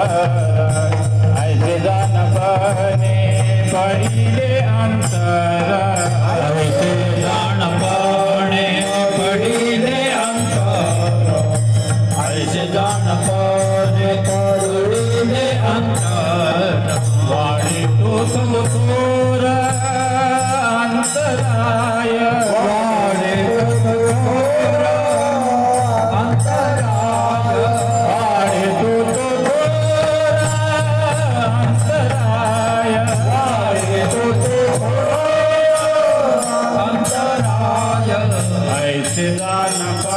Yeah.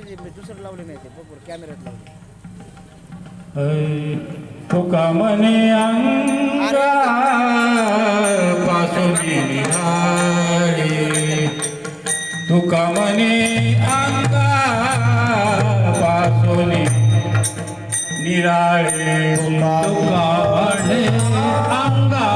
लावले ते मी दुसरं लावले नाही ते बरोबर कॅमेऱ्यात लावले. तुका मने पासून तुका मने अंगा पासून निराळे तुका अंगा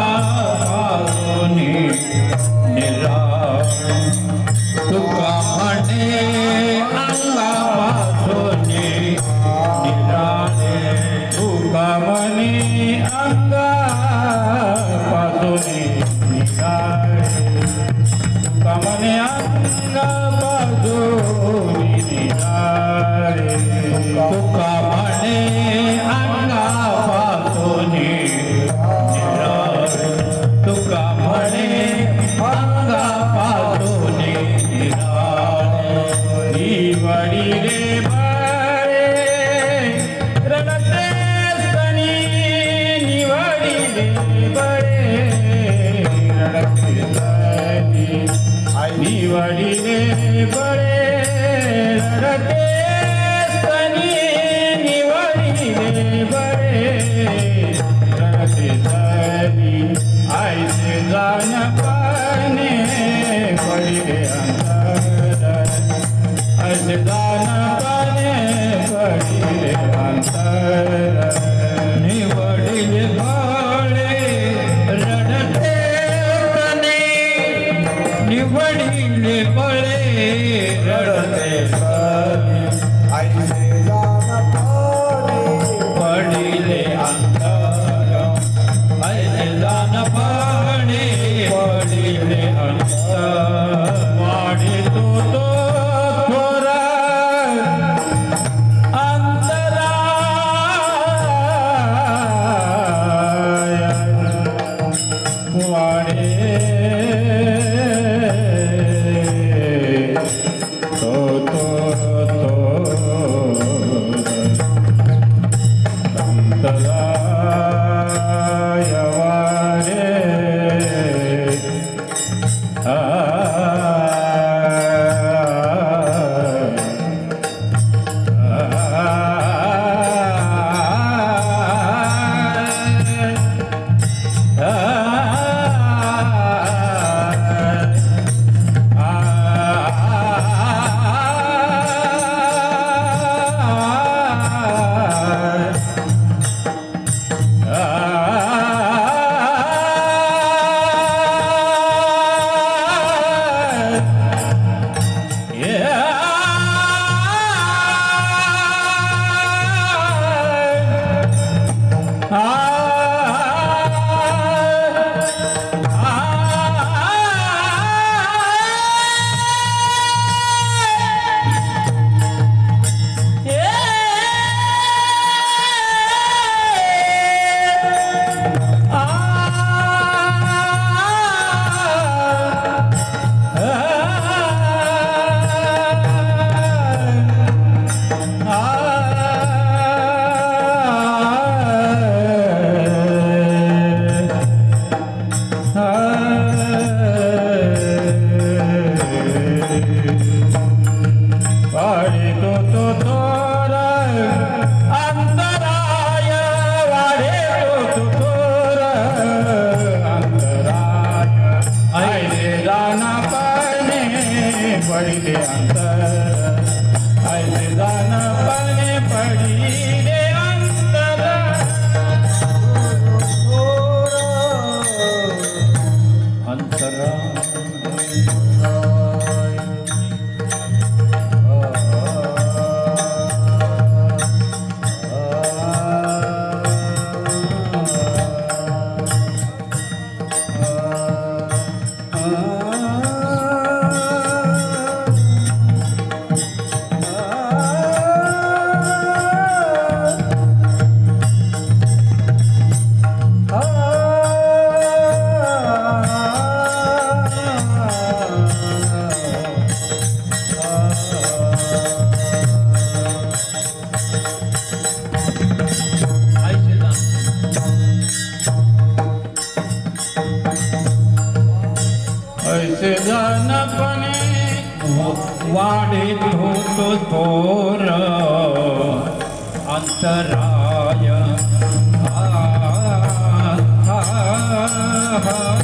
তো पडते अंतर ऐसे दाना पाणी पडी वाडे धूप थोर अंतराय आ, आ, आ, आ, आ,